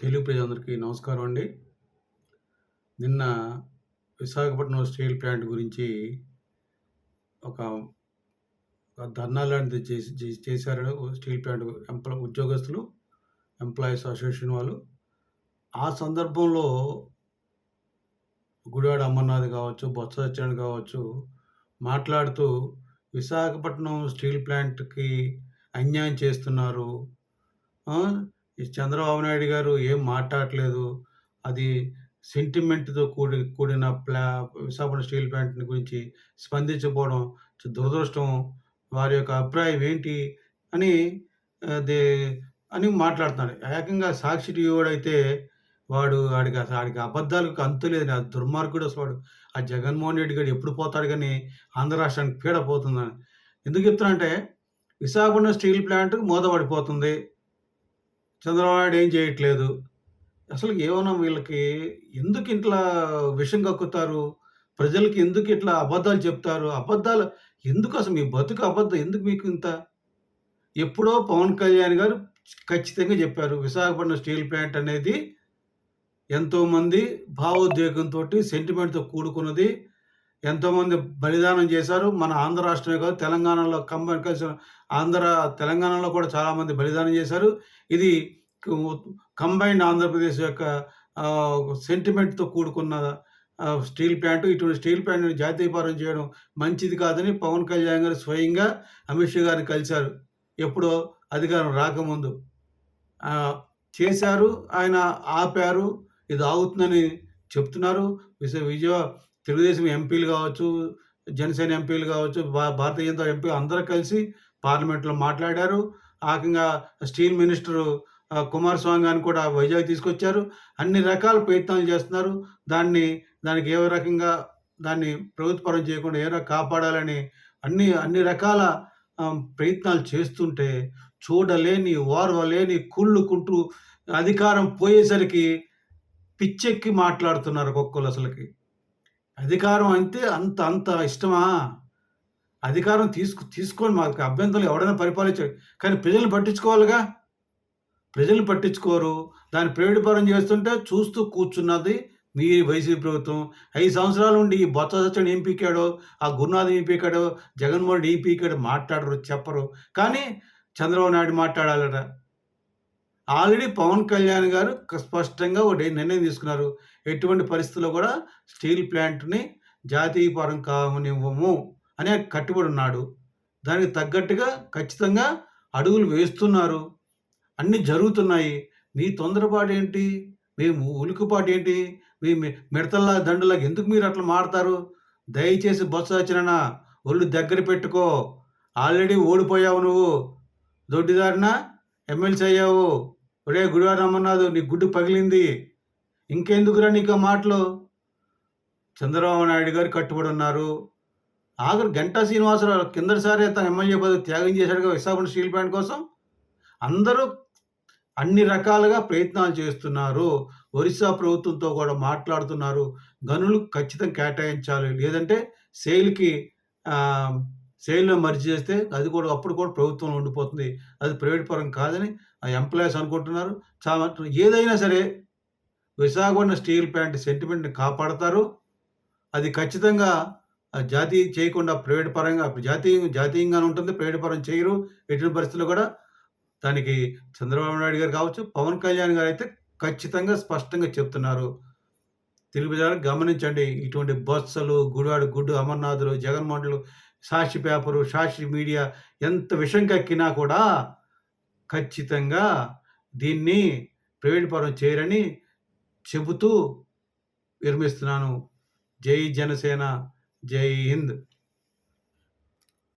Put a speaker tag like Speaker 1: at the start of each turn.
Speaker 1: తెలుగు ప్రజలందరికీ నమస్కారం అండి. నిన్న విశాఖపట్నం స్టీల్ ప్లాంట్ గురించి ఒక ఒక ధర్నా లాంటిది చేసి చేసి చేశారు స్టీల్ ప్లాంట్ ఎంప్లా ఉద్యోగస్తులు, ఎంప్లాయీస్ అసోసియేషన్ వాళ్ళు. ఆ సందర్భంలో గుడివాడ అమర్నాథ్ కావచ్చు, బొత్స సత్యనారాయణ కావచ్చు, మాట్లాడుతూ విశాఖపట్నం స్టీల్ ప్లాంట్‌కి అన్యాయం చేస్తున్నారు. ఈ చంద్రబాబు నాయుడు గారు ఏం మాట్లాడట్లేదు. అది సెంటిమెంట్‌తో కూడి కూడిన ప్లా విశాఖపట్నం స్టీల్ ప్లాంట్ గురించి స్పందించకపోవడం దురదృష్టం. వారి యొక్క అభిప్రాయం ఏంటి అని అది అని మాట్లాడుతున్నాడు. ఏకంగా సాక్షి టీవీ వాడు ఆడికి అసలు ఆడికి అబద్ధాలకు అంతు లేదు. ఆ దుర్మార్గుడు అసలు వాడు. ఆ జగన్మోహన్ రెడ్డి గారు ఎప్పుడు పోతాడు కానీ ఆంధ్ర రాష్ట్రానికి పీడ పోతుందని. ఎందుకు చెప్తున్నానంటే విశాఖపట్నం స్టీల్ ప్లాంట్ మోదపడిపోతుంది చంద్రబాబు ఏం చేయట్లేదు. అసలు ఏమన్నా వీళ్ళకి ఎందుకు ఇట్లా విషం కక్కుతారు? ప్రజలకి ఎందుకు ఇట్లా అబద్ధాలు చెప్తారు? అబద్ధాలు ఎందుకు అసలు మీ బతుకు అబద్ధం ఎందుకు మీకు ఇంత? ఎప్పుడో పవన్ కళ్యాణ్ గారు ఖచ్చితంగా చెప్పారు. విశాఖపట్నం స్టీల్ ప్లాంట్ అనేది ఎంతోమంది భావోద్వేగంతోటి, సెంటిమెంట్‌తో కూడుకున్నది. ఎంతోమంది బలిదానం చేశారు. మన ఆంధ్ర రాష్ట్రమే కాదు తెలంగాణలో కంబైన్ కలిసి ఆంధ్ర తెలంగాణలో కూడా చాలామంది బలిదానం చేశారు. ఇది కంబైన్డ్ ఆంధ్రప్రదేశ్ యొక్క సెంటిమెంట్‌తో కూడుకున్న స్టీల్ ప్లాంట్. ఇటువంటి స్టీల్ ప్లాంట్‌ని జాతీయపరం చేయడం మంచిది కాదని పవన్ కళ్యాణ్ గారు స్వయంగా అమిత్ షా గారిని కలిశారు ఎప్పుడో అధికారం రాకముందు. చేశారు. ఆయన ఆపారు. ఇది ఆగుతుందని చెప్తున్నారు. విజయ విజయవా తెలుగుదేశం ఎంపీలు కావచ్చు, జనసేన ఎంపీలు కావచ్చు, భారతీయ జనతా ఎంపీ అందరూ కలిసి పార్లమెంట్‌లో మాట్లాడారు. ఆకంగా స్టీల్ మినిస్టరు కుమారస్వామి గారిని కూడా వైజాగ్ తీసుకొచ్చారు. అన్ని రకాల ప్రయత్నాలు చేస్తున్నారు. దాన్ని దానికి ఏ రకంగా దాన్ని ప్రభుత్వపరం చేయకుండా ఏ కాపాడాలని అన్ని అన్ని రకాల ప్రయత్నాలు చేస్తుంటే చూడలేని, ఓర్వలేని కుళ్ళుకుంటూ అధికారం పోయేసరికి పిచ్చెక్కి మాట్లాడుతున్నారు ఒక్కొక్కరు అసలుకి అధికారం అంటే అంత అంత ఇష్టమా? అధికారం తీసుకు తీసుకొని మాకు అభ్యంతరం ఎవడైనా పరిపాలించాడు. కానీ ప్రజల్ని పట్టించుకోవాలిగా. ప్రజల్ని పట్టించుకోరు. దాన్ని ప్రైవేట్ పరం చేస్తుంటే చూస్తూ కూర్చున్నది మీ వైసీపీ ప్రభుత్వం. ఐదు సంవత్సరాల నుండి ఈ బొత్స సత్యని ఏం పీకాడో, ఆ గురునాథ్ ఏం పీకాడో, జగన్మోహన్ ఏం పీకాడో మాట్లాడరు, చెప్పరు. కానీ చంద్రబాబు నాయుడు మాట్లాడాలట. ఆల్రెడీ పవన్ కళ్యాణ్ గారు స్పష్టంగా ఒక నిర్ణయం తీసుకున్నారు. ఎటువంటి పరిస్థితుల్లో కూడా స్టీల్ ప్లాంట్‌ని జాతీయపరం కావనివ్వము అనే కట్టుబడి ఉన్నాడు. దానికి తగ్గట్టుగా ఖచ్చితంగా అడుగులు వేస్తున్నారు. అన్నీ జరుగుతున్నాయి. మీ తొందరపాటు ఏంటి మీ ఉలుకుపాటు ఏంటి మీ మిడతల్లా దండులా ఎందుకు మీరు అట్లా మాటతారు? దయచేసి బొత్స వచ్చిన ఒళ్ళు దగ్గర పెట్టుకో. ఆల్రెడీ ఓడిపోయావు నువ్వు. దొడ్డిదారిన ఎమ్మెల్సీ అయ్యావు. ఒరే గుడివాడ అమర్నాథ్ నీ గుడ్డు పగిలింది. ఇంకెందుకురా నీకు ఆ మాటలు? చంద్రబాబు నాయుడు గారు కట్టుబడి ఉన్నారు. ఆఖరు గంటా శ్రీనివాసరావు కిందటిసారి తన ఎమ్మెల్యే పదవి త్యాగం చేశాడుగా విశాఖపట్నం స్టీల్ ప్లాంట్ కోసం. అందరూ అన్ని రకాలుగా ప్రయత్నాలు చేస్తున్నారు. ఒరిస్సా ప్రభుత్వంతో కూడా మాట్లాడుతున్నారు. గనులు ఖచ్చితంగా కేటాయించాలి. లేదంటే సేల్‌కి సేల్‌లో మర్చి చేస్తే అది కూడా అప్పుడు కూడా ప్రభుత్వంలో ఉండిపోతుంది. అది ప్రైవేట్ పరం కాదని ఎంప్లాయీస్ అనుకుంటున్నారు. చాలా ఏదైనా సరే విశాఖపట్నం స్టీల్ ప్లాంట్ సెంటిమెంట్‌ని కాపాడతారు. అది ఖచ్చితంగా జాతీయ చేయకుండా ప్రైవేట్ పరంగా జాతీయ జాతీయంగానే ఉంటుంది. ప్రైవేట్ పరం చేయరు. ఎటువంటి పరిస్థితుల్లో కూడా దానికి చంద్రబాబు నాయుడు గారు కావచ్చు, పవన్ కళ్యాణ్ గారు అయితే ఖచ్చితంగా స్పష్టంగా చెప్తున్నారు. తెలుగు ప్రజలారా గమనించండి. ఇటువంటి బస్సులు గుడివాడు గుడ్డు అమర్నాథులు, జగన్మోహన్‌లు, సాక్షి పేపరు, సాక్షి మీడియా ఎంత విషం కక్కినా కూడా ఖచ్చితంగా దీన్ని ప్రైవేట్ పరం చేయరని చెబుతూ విరమిస్తున్నాను. జై జనసేన. జై హింద్.